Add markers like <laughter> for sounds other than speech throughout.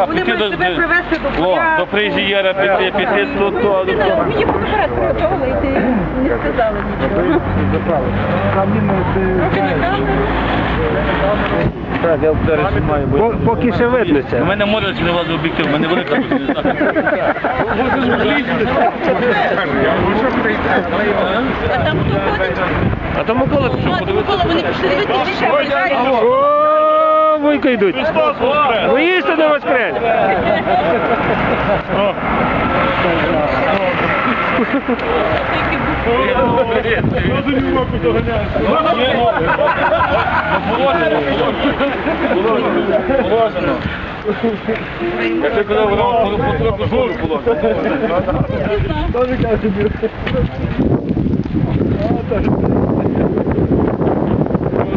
Так, Вони піти мають до, себе привести до О, до презієра піти, піти, то, то, Ні, то. Мені фотоапарат приготували, і ти не сказали нічого. Не камеру. Так, я бо... По- Поки ще видно У це. мене може чи не влазить об'єктив, у мене велика. А там хто ходить? А то Микола пішов А, то Микола, вони пішли дивитися, що вуйка йдуть. Воїсти до воскрес. Положено. Я ще коли воно потроху жору було.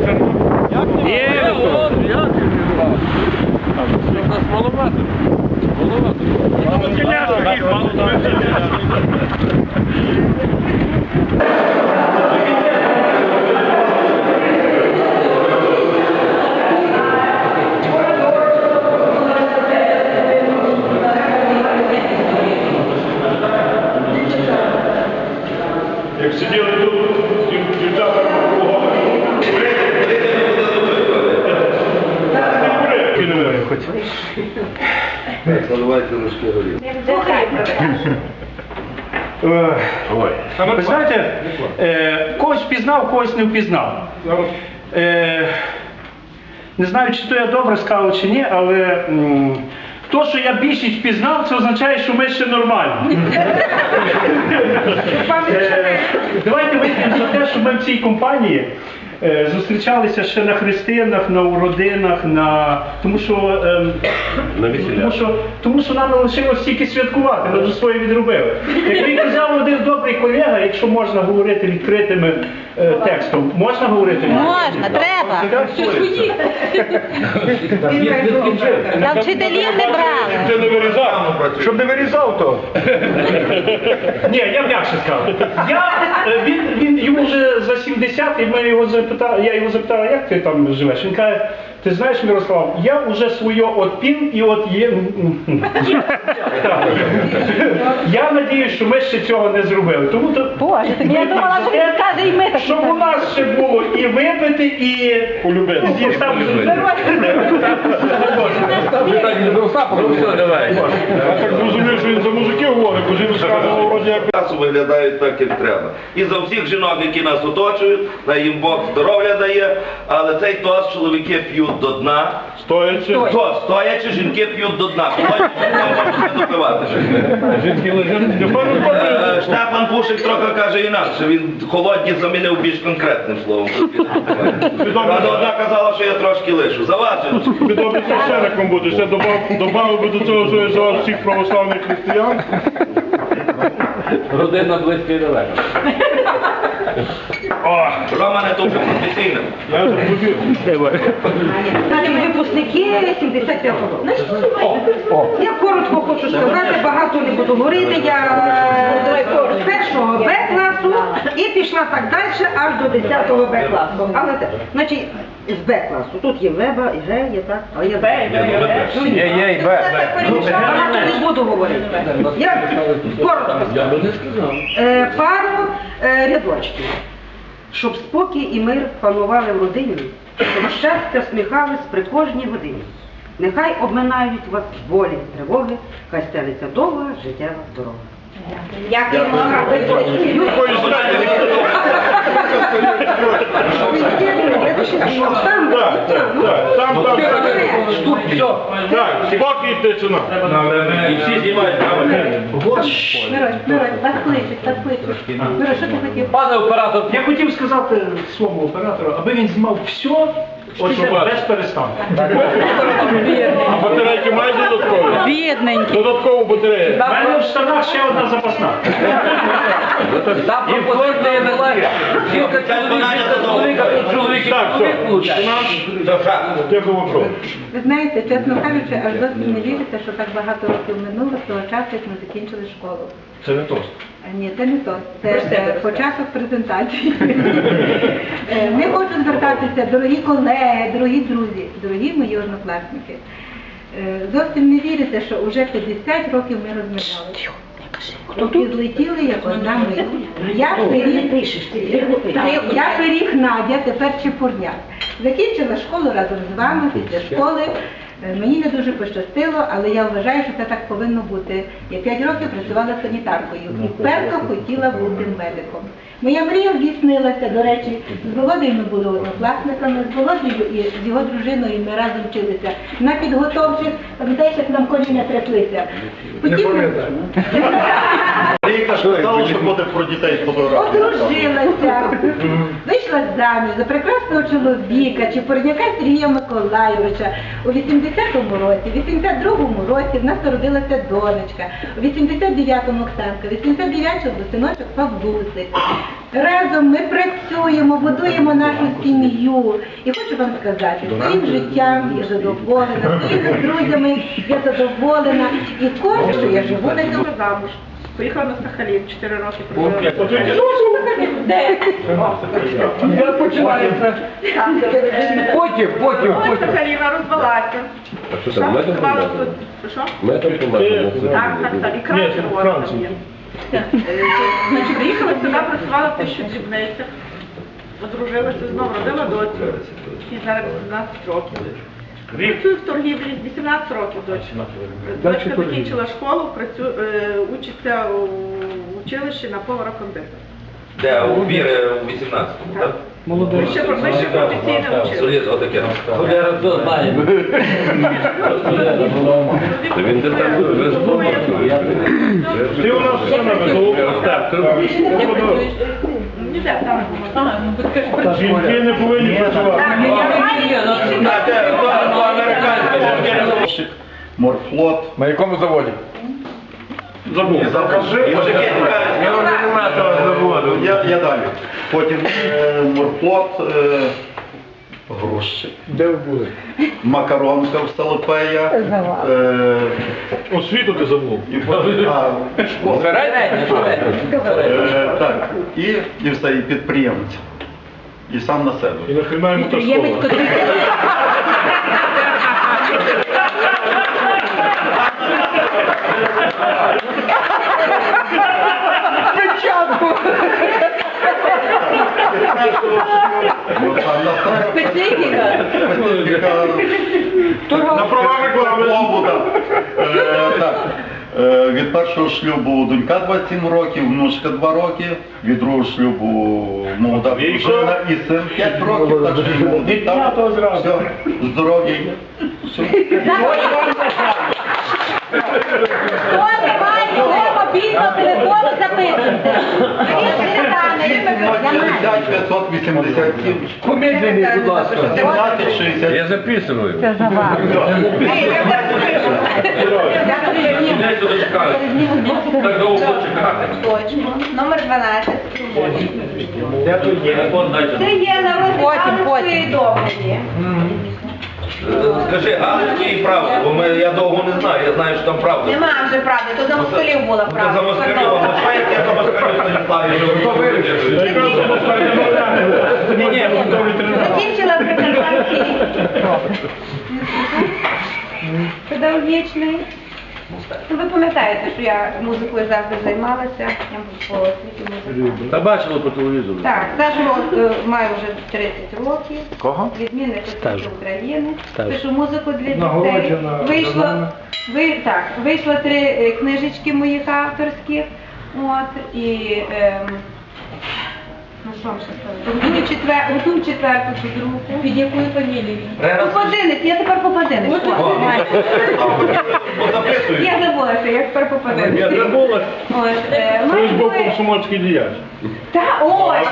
Yakma. Niye olur ya? Şurada smalım vardır. Ola vardır. Gel ya. Gel ya. Наливайте ложки горілки. Ви знаєте, е, когось впізнав, когось не впізнав. Е, не знаю, чи то я добре сказав чи ні, але м, то, що я більшість впізнав, це означає, що ми ще нормальні. <laughs> Е, Давайте вип'ємо за те, що ми в цій компанії зустрічалися ще на хрестинах, на уродинах, на тому що ем, тому що тому що нам не лишилось тільки святкувати, ми вже своє відробили. Як він казав один добрий колега, якщо можна говорити відкритим е, текстом, можна говорити? Можна, треба. Та вчителів не брали. Це не вирізав. Щоб не вирізав то. Ні, я м'якше сказав. Я, е, він, він йому вже за 70, і ми його запитали, я його запитав, як ти там живеш? Він каже, ти знаєш, Мирослав, я вже своє отпів і от є. Я надію, що ми ще цього не зробили. Тому то Боже, так я думала, що він скаже, і ми. так. щоб у нас ще було і випити, і Полюбити. Я так зрозумів, що він за мужиків говорить, бо жіночка ну, вроді як Часу виглядають так, як треба. І за всіх жінок, які нас оточують, на їм Бог здоров'я дає, але цей тост чоловіки п'ють до дна. стоячи. Тост, стоячи, жінки п'ють до дна. Холодні жінки можуть не допивати. Жінки лежать. Е, Штефан Пушик трохи каже інакше, він холодні замінив більш конкретним словом. Правда, одна казала, що я трошки лишу. Заважено. Тобі добре священником бути. Ще добав, добавив би до цього, що я за всіх православних християн. Родина близька і далека. О, Рома не дуже професійно. Я зрозумів. Випускники 75 року. Я коротко хочу сказати, багато не буду говорити. Я е, з першого Б класу і пішла так далі аж до 10 Б класу. Але значить, з Б класу. Тут є Веба, і Г, є так, а є Б. Ну, Є, є, і Б. Багато не буду говорити. Я коротко. Е, Пару е, рядочків. Щоб спокій і мир панували в родині, щоб щастя сміхались при кожній годині. Нехай обминають вас болі, тривоги, хай стелиться довга життєва дорога. Дякую. Дякую. Так, так, так. Там, там, так. Так, спокій тишина. І всі знімають камери. так вас кличуть, вас кличуть. Мирон, що ти хотів? Пане оператор, Я хотів сказати своєму оператору, аби він знімав все, оце без перестанку. А батарейки мають додаткові? Бідненький. Додаткову батарею. У мене в штанах ще одна запасна. там пропозиція лайк. Жінка чоловік, чоловіка, тут чоловік і Так, все. вопрос. Ви знаєте, чесно кажучи, аж досі не віриться, що так багато років минуло з того часу, як ми закінчили школу. Це не тост. Е, Ні, це не то. Це е, початок презентації. Е, Ми хочу звертатися, дорогі колеги, дорогі друзі, дорогі мої однокласники. Е, Зовсім не вірите, що вже 50 років ми розминалися. Поки злетіли, як одна ми. Я пиріг, Так, я пиріг Надя, тепер Чепурняк. Закінчила школу разом з вами після школи. Е, Мені не дуже пощастило, але я вважаю, що це так повинно бути. Я 5 років працювала санітаркою і вперто хотіла бути медиком. Моя мрія здійснилася, до речі, з Володою ми були однокласниками, з Володою і з його дружиною ми разом вчилися на підготовчих, пам'ятаєш, як нам коліна тряслися. Потім <laughs> Ріка сказала, що буде про дітей фотографії. Одружилася, вийшла заміж за прекрасного чоловіка, Чепурняка Сергія Миколайовича у 80-му році, в 82-му році в нас народилася донечка, у 89-му Оксанка, в 89-му синочок Павлусик. Разом ми працюємо, будуємо нашу сім'ю. І хочу вам сказати, своїм життям я задоволена, своїми друзями я задоволена. І кожен, що я живу на цьому замуж. Поїхала на Сахалін, 4 роки прожила. Як починається? Потім, потім, Ось потім. Сахаліна розвелася. А що Там там, медом помазано? тут. Що? Медом помазано. Так, так, так. І краще це в ворога є. Е, Значить, приїхала сюди, працювала в тисячу дрібницях. Одружилася, знову родила доцю. І зараз 17 років. Працюю в торгівлі з 18 років дочка. Дочка закінчила школу, працю, е, учиться у училищі на повара кондитера. Де, у Віри у 18-му, так? Вище, вище професійне училище. Солід, отаке. Холера хто знає. Та він де там вже. Ти у нас все наведу. Ніде, там. Жінки не повинні працювати. Е. Морфлот. На якому заводі? Забув. Того заводу. Я, я далі. Потім е, морфлот, е, грузчик. Де ви були? Макаронка в Салопея. Е, Освіту ти забув. і, а, <laughs> школа. Е, так, і, і все, і підприємець. І сам на себе. І нахрена йому та школа? котрий Ну, сам на себе. специфіка. Специфіка На права реклами. Слово, так. Е, так. Е, Від першого шлюбу донька 27 років, внучка 2 роки, від другого шлюбу молода дружина і син 5 років, так що і молодий там. Зразу. Все, здоров'я. є. Все. Хто не має свого мобільного телефону, Я маю. 050 587 Помедленні, будь ласка. 17 60. Я записую. Це за вас. Номер 12. Це є на розгляд домові. Скажи, а і правду, бо ми, я довго не знаю, я знаю, що там правда. Нема вже правди, то за москалів була Ну, то за москалів, а що як я за москалів не що хто вирішив? Ні, ні. Закінчила Прикарпатський педагогічний. Ну, ви пам'ятаєте, що я музикою завжди займалася, я по освіті музикант. Та бачили по телевізору. Так, стажу е, маю вже 30 років. Кого? Відмінник освіти України. Стаж. Пишу музику для дітей. Нагороджена Вийшло, ви, так, вийшло три е, книжечки моїх авторських. От, і ем, ну що вам ще сказати? Готую четвер, готую четверту підруку. Під якою фамілією? Попадинець, я тепер попадинець. Я забулася, я тепер попадинець. Я забула. От, е, двоє- комсомольський діяч. Та, ось!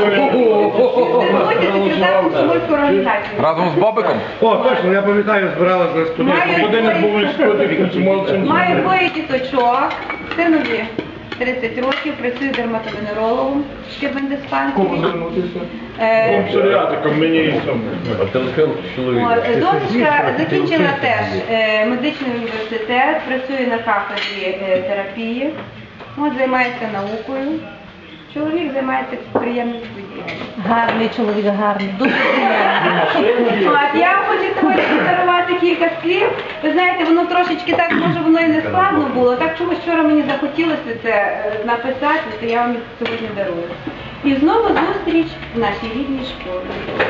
організації. Разом з Бобиком? О, точно, я пам'ятаю, збиралася на студію. Маю Один двоє- був комсомольцем. Маю двоє діточок, синові 30 років, працюю дерматовенерологом в Кому Шкібендиспансері. звернутися? Е, Псоріатиком мені і сам. А телефон чоловіка. от, Дочка закінчила теж е, медичний університет, працює на кафедрі е, терапії, от, займається наукою. Чоловік займається подіям. Гарний чоловік, гарний, дуже приємний. От, я хочу сьогодні подарувати кілька слів. Ви знаєте, воно трошечки так, може воно і не складно було. Так чогось вчора мені захотілося це е, написати, то я вам сьогодні дарую. І знову зустріч в нашій рідній школі.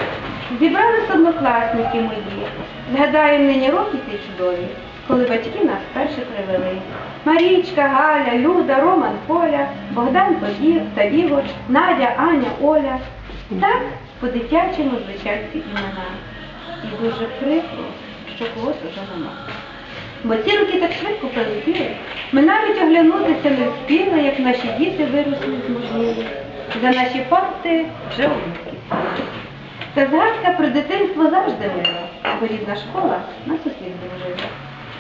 Зібралися однокласники мої. Згадаю нині роки ці чудові, коли батьки нас вперше привели. Марічка, Галя, Люда, Роман, Коля, Богдан Тодів, Тадівоч, Надя, Аня, Оля. Так по-дитячому звучать ці імена. І дуже прикро, що когось уже нема. Бо ці так швидко пролетіли, ми навіть оглянутися не встигли, як наші діти виросли зможливі. За наші парти вже онуки. Та згадка про дитинство завжди мила, бо рідна школа нас усіх дружила.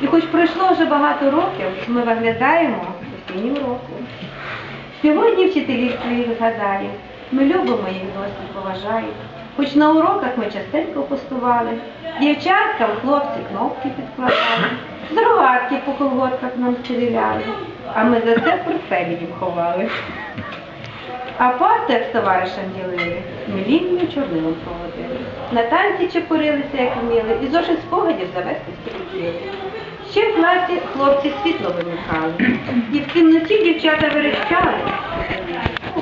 І хоч пройшло вже багато років, ми виглядаємо осіннім року. Сьогодні вчителів своїх згадаю, ми любимо їх досі поважаємо. Хоч на уроках ми частенько постували, дівчаткам хлопці кнопки підкладали, з рогатки по колготках нам стріляли, а ми за це портфелі їм ховали. А парти, з товаришем ділили, ми літнім чорнилом проводили. На танці чепурилися, як вміли, і зошит спогадів завести стільки. Ще в класі хлопці світло вимикали, і в темноті дівчата верещали.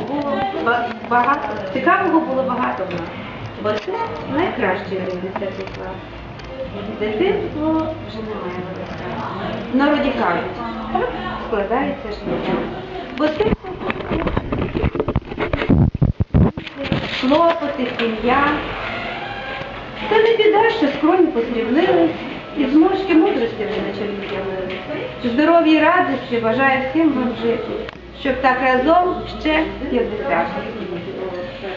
Було багато, цікавого було багато в нас, бо це найкращий рік 10 клас. Дитинство вже немає водиця. В народі кажуть, так складається життя. Бо це клопоти, сім'я. Та не біда, що скроні посріблились, і зморшки мудрості вже на чолі. Здоров'я і радості бажаю всім вам жити, щоб так разом ще 50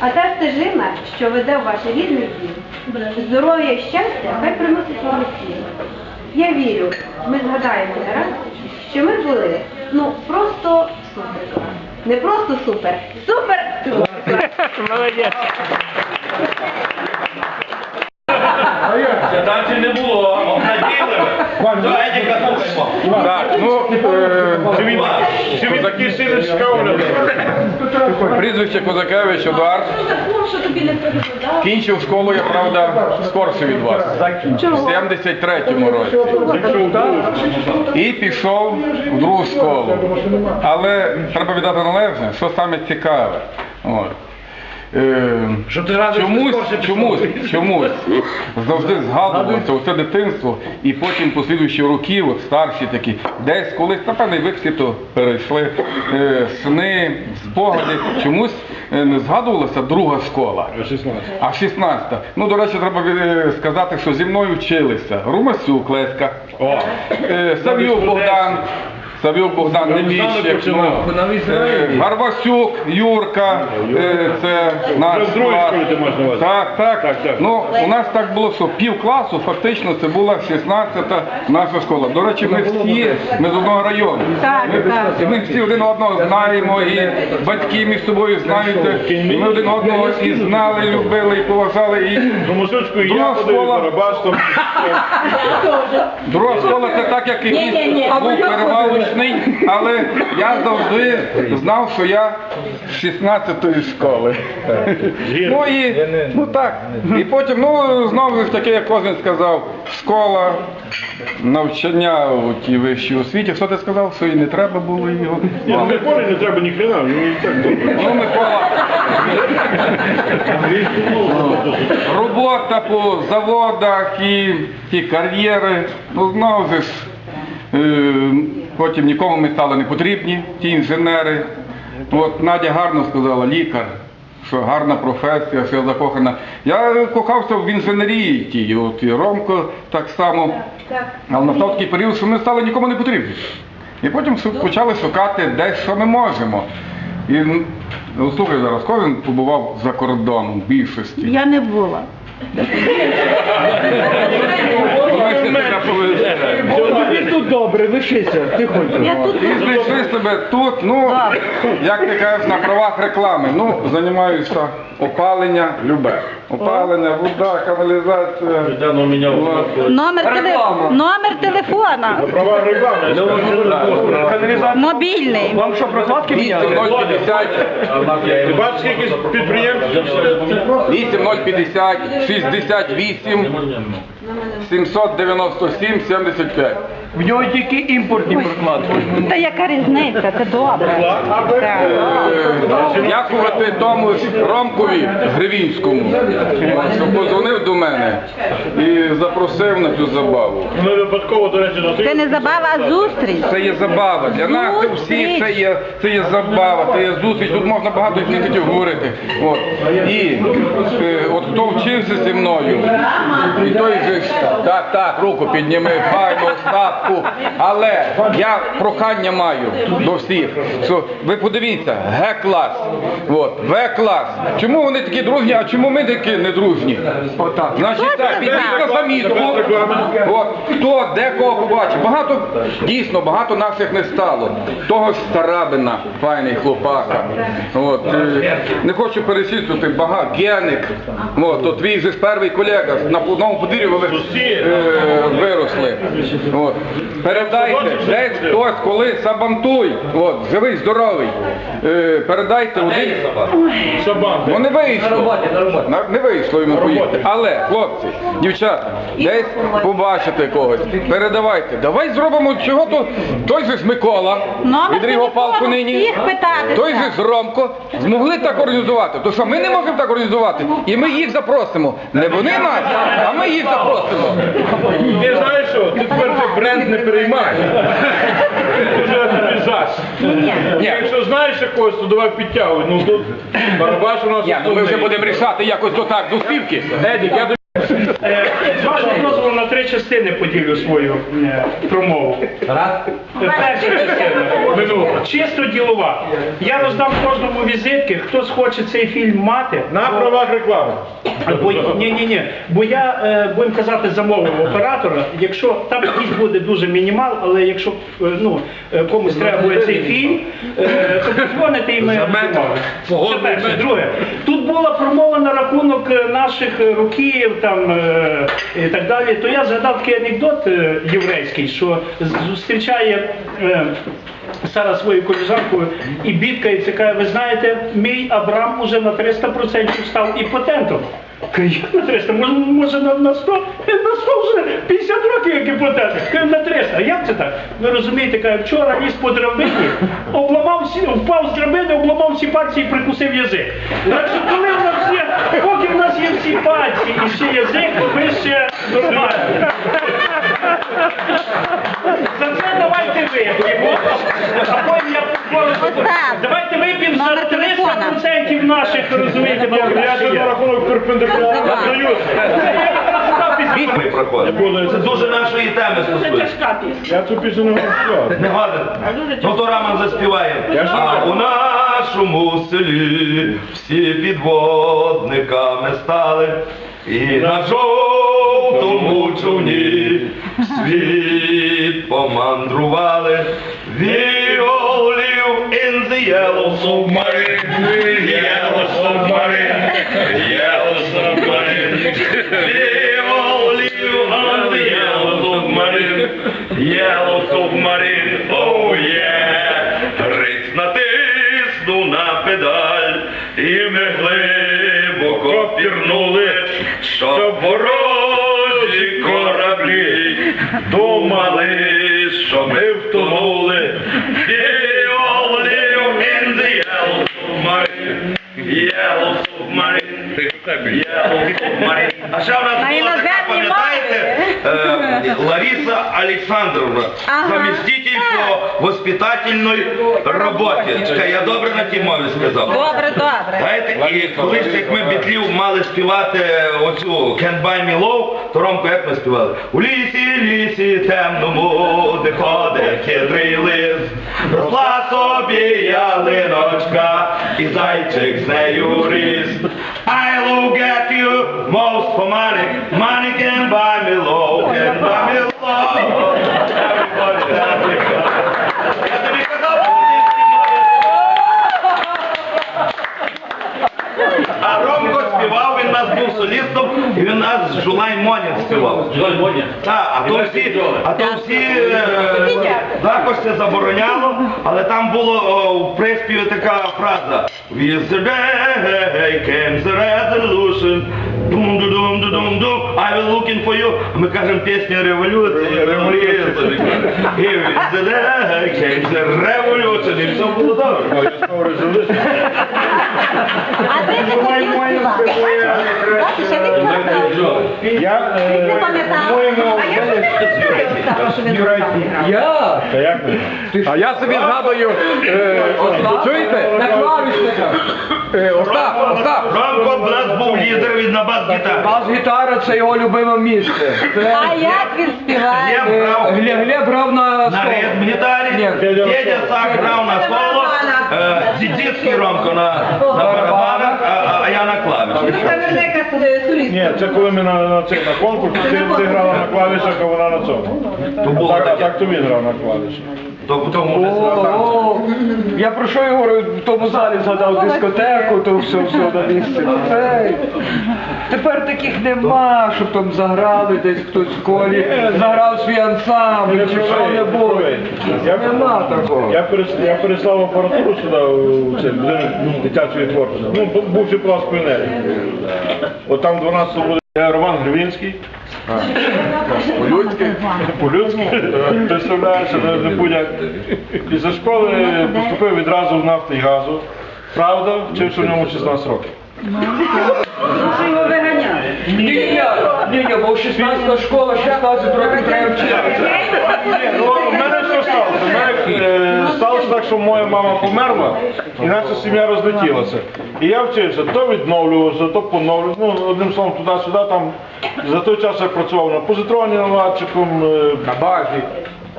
А та стежина, що веде в ваш рідний дім, здоров'я і щастя, хай приносить вам усім. Я вірю, ми згадаємо не що ми були, ну, просто супер. Не просто супер, супер! <laughs> Молодець. Далі не було, обнаділи. Едіка слухаймо. Так, ну, е, цікавий? прізвище Козакевич Едуард. Кінчив школу, я правда, скорше від вас. В 73-му році. І пішов в другу школу. Але треба віддати належне, що саме цікаве. От. Е, чомусь, чомусь, чомусь. Завжди згадувалося оце дитинство, і потім послідуючі роки, от старші такі, десь колись, напевно, і ви всі то перейшли е, сни, спогади, чомусь е, не згадувалася друга школа. А 16-та. Ну, до речі, треба е, сказати, що зі мною вчилися Румасюк Леська, е, Сав'юк Богдан. Сав'юк Богдан Небіщик, ну, е, Гарвасюк, Юрка, е, це наш клас. школі ти маєш на увазі? Так, так. Так, так. Ну, у нас так було, що пів класу фактично це була 16-та наша школа. До речі, ми всі, ми з одного району. Так, ми, так. і ми всі один одного знаємо, і батьки між собою знають. І ми один одного і знали, любили, і поважали. І Друга я ходив, школа. Друга школа це так, як якийсь був перевалочний, але я завжди знав, що я з 16-ї школи. Ну і ну так. І потім, ну знову ж таки, як кожен сказав, школа, навчання у тій вищій освіті. Що ти сказав, що і не треба було його? Ні, ну Миколі не треба ні хрена, він і так добре. Ну, Микола, робота по заводах і ті кар'єри, ну знову ж, потім нікому ми стали не потрібні, ті інженери. От Надя гарно сказала, лікар, що гарна професія, що я закохана. Я кохався в інженерії тій, от і Ромко так само. Але настав такий період, що ми стали нікому не потрібні. І потім почали шукати десь, що ми можемо. І ну, слухай зараз, кожен побував за кордоном в більшості. Я не була. <laughs> Ну, ви всі така повезете. Тут добре, лишися, тихонько. Я тут І знайшли себе тут, ну, як ти кажеш, на правах реклами. Ну, займаюся опалення, любе. Опалення, вода, каналізація. Номер, теле... номер телефона. Права реклами. Мобільний. Вам що, прокладки 8050, Ти бачиш, скільки підприємців? 8050, 68, 797, 75. В нього тільки імпортні прокладки. Та яка різниця? Це добре. Е, Дякувати тому ж Ромкові Гривінському, що подзвонив до мене і запросив на цю забаву. Ми випадково, до речі, на Це не забава, а зустріч. Це є забава. Для нас це всі це є, це є забава, це є зустріч. Тут можна багато не хотів говорити. От. І е, от хто вчився зі мною, і той же так, так, руку підніми, файну ставку. Але я прохання маю до всіх. Що ви подивіться, Г-клас, В-клас. Чому вони такі дружні, а чому ми такі не дружні? Отак. Значить Хто так, підіть на замітку. От, хто де кого побачив. Багато, дійсно, багато наших не стало. Того ж Старабина, файний хлопака. От, е, не хочу перечислити, багато, Геник. От, то твій же ж перший колега на одному подвір'ї ви е, виросли. От. Передайте, десь хтось, коли сабантуй, от, живий, здоровий. Е, передайте один. Ну не вийшло. На- Не вийшло йому поїхати. Але, хлопці, дівчата, десь побачите когось, передавайте. Давай зробимо чого то. Той же ж Микола, Номер від Ріго Палку нині. всіх питатися. Той же ж Ромко змогли так організувати. То що ми не можемо так організувати? І ми їх запросимо. Не вони нас, а ми їх запросимо. Ти знаєш що? Ти тепер ти бренд не переймай. Ти вже тобі. Ні. Якщо знаєш якогось, то давай підтягуй. Ну тут Барабаш у нас Ні, ну ми вже будемо рішати якось отак так, до співки. Е, З вашого дозволу на три частини поділю свою е, промову. Перша частина. Чисто ділова. Я роздам кожному візитки, хтось хоче цей фільм мати. На правах реклами. Бо, ні, ні, ні. Бо я, е, будемо казати, замовив оператора, якщо там якийсь буде дуже мінімал, але якщо е, ну, е, комусь треба буде цей фільм, е, то подзвоните і ми домовимося. Це перше. Друге, тут була промова на рахунок е, наших е, років там, е, і так далі, то я згадав такий анекдот е, єврейський, що зустрічає. е, Сара свою коліжанку і бідкається, каже, ви знаєте, мій Абрам уже на 300% став іпотентом. Каже, «Як на 300, може, може на 100? На 100 вже 50 років як імпотент. Каже, на 300. А як це так? Ви розумієте, каже, вчора ліз по драбині, обламав всі, впав з драбини, обламав всі пальці і прикусив язик. Так що коли в нас є, поки в нас є всі пальці і ще язик, ми ще нормально. За це давайте вип'ємо. А потім я. Давайте вип'ємо за номер телефона. 300% наших, розумієте, Я ще на рахунок перпендикулярного союзу. Ми проходимо. Це дуже нашої теми Дуже стосується. тяжка пісня. Я цю пісню не говорю. Не гаден. Ну то Роман заспіває. А у нашому селі всі підводниками стали. І на жовтому човні світ помандрували. We all live in the yellow submarine, yellow submarine, yellow submarine, oh yeah. Гриць натиснув на педаль, і ми глибоко пірнули, щоб ворожі кораблі думали, що ми втонули. We all live in the yellow submarine, yellow submarine, yellow submarine. А ще в нас Пам'ятаєте, е, Лариса Олександровна, Ага. заміститель по воспитательної роботі. Я добре на тій мові сказав. Добре, добре. Знаєте, і колись як ми бітлів мали співати оцю Can't Buy Me Love, то Ромко як ми співали? У лісі, лісі темному, де ходить хитрий лис, росла собі ялиночка, і зайчик з нею ріс. I look at you most for money, money can buy me love, can buy me love. у нас був солістом, і він нас Жулай Моня співав. Жулай Моня? Так, а то всі, а то всі також це забороняло, але там було в приспіві така фраза. Дум-дум-дум-дум-дум, I will looking for you. А Ми кажемо пісня революції, революції. І came the revolution. І все було добре. А ти не хотів співати. Бачиш, а він пам'ятав. Я, Ти пам'ятав. А я ж не знаю, що він пам'ятав. Я? Та як? А я собі згадую, е, чуєте? На клавішниках. Е, Остап, Остап. Ромко в нас був лідер від на бас-гітарі. Бас-гітара це його любиме місце. Це А як він співає? Глеб грав Глеб, грав на на соло. ритм-гітарі, Ні. Федя Сак грав на соло, е, Дзідзицький Ромко на, на барабанах, а, а я на клавішах. Камерника соліст. Ні, це коли ми на, на, цей, на конкурсі, ти, ти грала на клавішах, а вона на цьому. То А було так, а таке. так то він грав на клавішах. То в тому ми О, я про що я говорю, в тому залі згадав дискотеку, то все, все на місці. Тепер таких нема, щоб там заграли десь хтось в школі, заграв свій ансамбль, чи що-небудь. Я- Нема такого. Я, перес, я переслав апаратуру сюди, у цей будинок ну, дитячої творчості. Ну, бу- бувший клас піонерів. От там 12 буде я Роман Гривінський. По-людськи. По-людськи, Представляю себе не будь-як. Після школи поступив відразу в нафти і газу. Правда, вчився в ньому 16 років. Ні, ні, ні, ні, бо 16 школа, 16 років треба вчитися. Ну в мене що сталося? У мене е, сталося так, що моя мама померла, і наша сім'я розлетілася. І я вчився, то відновлювався, то поновлювався. Ну, одним словом, туди-сюди там. За той час я працював на позитроні наладчиком, е, На базі.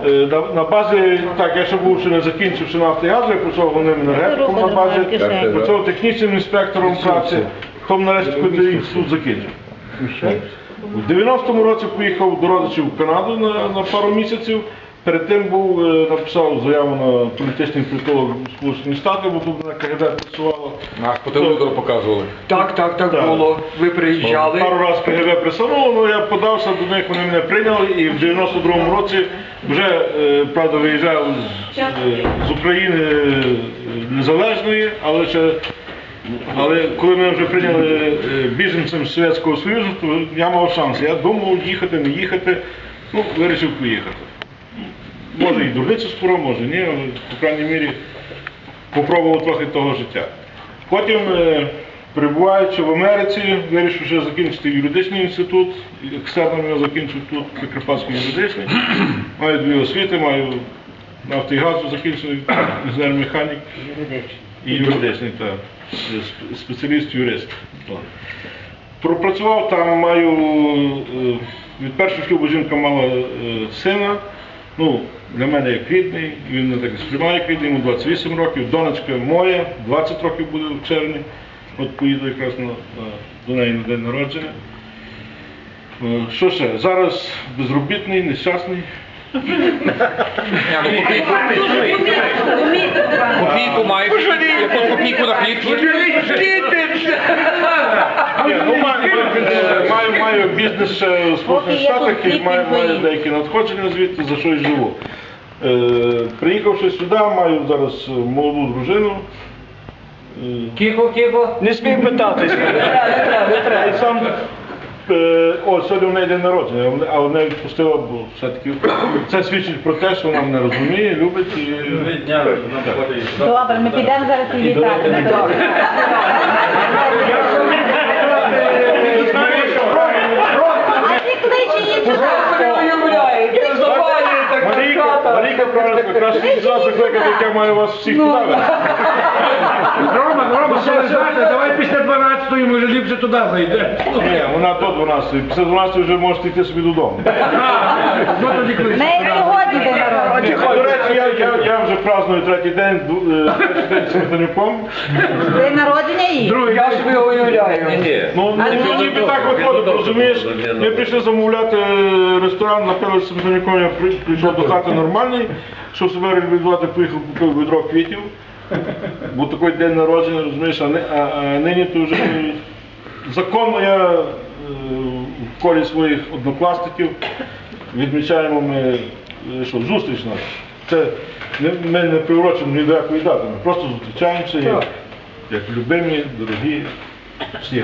е, на, на базі, так, я ще був ще не закінчивши нафтогазу, я працював головним енергетиком на базі, працював технічним інспектором праці, потім нарешті хоч інститут закінчив. У 90-му році поїхав до родичів в Канаду на, на пару місяців. Перед тим був, е, написав заяву на політичний притулок у Сполучені Штати, бо тут на КГБ працювало. Нас по телевізору показували. Так, так, так Так. було. Ви приїжджали. Пару разів КГБ присунуло, але я подався до них, вони мене прийняли і в 92-му році вже, е, правда, виїжджав з, е, з України е, незалежної, але ще але коли мене вже прийняли е, біженцем з Совєтського Союзу, то я мав шанс. Я думав їхати, не їхати, ну, вирішив поїхати. Може і дурницю скоро, може ні, але по крайній мірі попробував трохи того життя. Потім, е, перебуваючи в Америці, вирішив ще закінчити юридичний інститут, екстерном я закінчив тут Прикарпатський юридичний. Маю дві освіти, маю нафти і газу закінчений, інженер-механік і юридичний, та сп- спеціаліст-юрист. Пропрацював там, маю е, від першого шлюбу жінка мала е, сина. Ну, для мене як рідний, він не так сприймає як рідний, йому 28 років, донечка моя, 20 років буде в червні. От поїду якраз на, до неї на день народження. Е, Що ще? Зараз безробітний, нещасний. Копійку маєш, якусь копійку на хліб. Ну, маю, маю, маю, маю бізнес в Сполучених Штатах і маю, маю деякі надходження звідти, за що й живу. Е, приїхавши сюди, маю зараз е, молоду дружину. Е, Кіко, кіко. Не смій питатися. і е, о, сьогодні в неї день народження, а вона відпустила, бо все-таки це свідчить про те, що вона мене розуміє, любить і... Добре, ми підемо зараз і вітати. А ти кличе її сюди. Марійка, правильно краще закликати, я маю вас всіх туди. Рома, Рома, що ви знаєте, давай після 12-ї, може ліпше туди зайде. Ні, вона до 12, після 12 вже можете йти собі додому. <laughs> Ну тоді сьогодні день народження. До речі, я, я, я вже праздную третій день, ду- е, третій день з Сметанюком. День народження її. Я собі уявляю. Ну, ну, ніби так виходить, розумієш? Ми прийшли замовляти е, ресторан, напилися з Сметанюком, я при- прийшов до хати нормальний, щоб себе реалізувати, поїхав купив відро квітів. Бо такий день народження, розумієш, а, ни- а, а нині то вже е, законно я е, в колі своїх однокласників відмічаємо ми е, що, зустріч нашу. Це не- ми не приурочимо ні до якої дати, ми просто зустрічаємося як, як любимі, дорогі всі.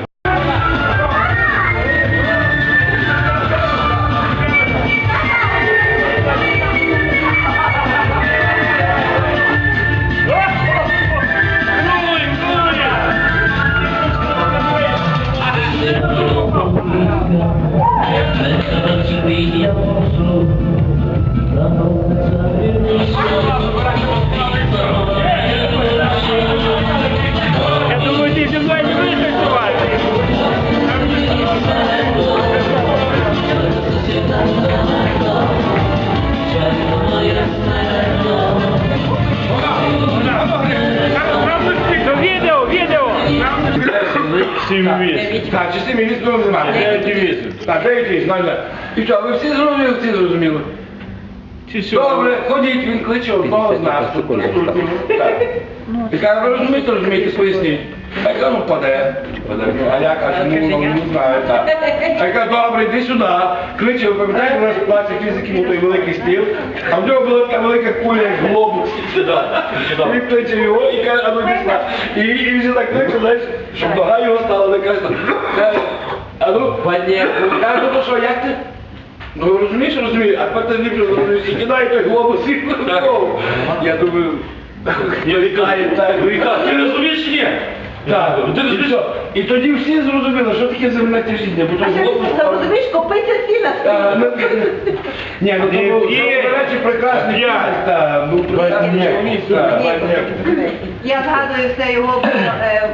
І що, ви всі зрозуміли, всі зрозуміли? Добре, ходіть, він кличе одного з нас. Так. Каже, ви розумієте, розумієте, поясніть. А я кажу, ну паде. Паде. А я кажу, ну, ну, не знаю, так. А я кажу, добре, йди сюди. Кличе, ви пам'ятаєте, у нас в класі фізики був той великий стіл, а в нього була така велика куля, як глобус. І Він кличе його і каже, а ну йди. І, і він же так кличе, знаєш, щоб нога його стала, не каже, а ну, каже, ну то що, як ти? Ну розумієш, розумію, а тепер ти ліпше розумієш, і кидає той глобус і впав. Я думаю, вікає. Ти розумієш чи ні? Так, ти розумієш? І тоді всі зрозуміли, що таке земне тяжіння, бо А той глобус ти впав. розумієш, копиться сіна ну, Ні, ну то був, І- до речі, прекрасний фізик, та, був прекрасний чоловік, та. Я згадую все його, е,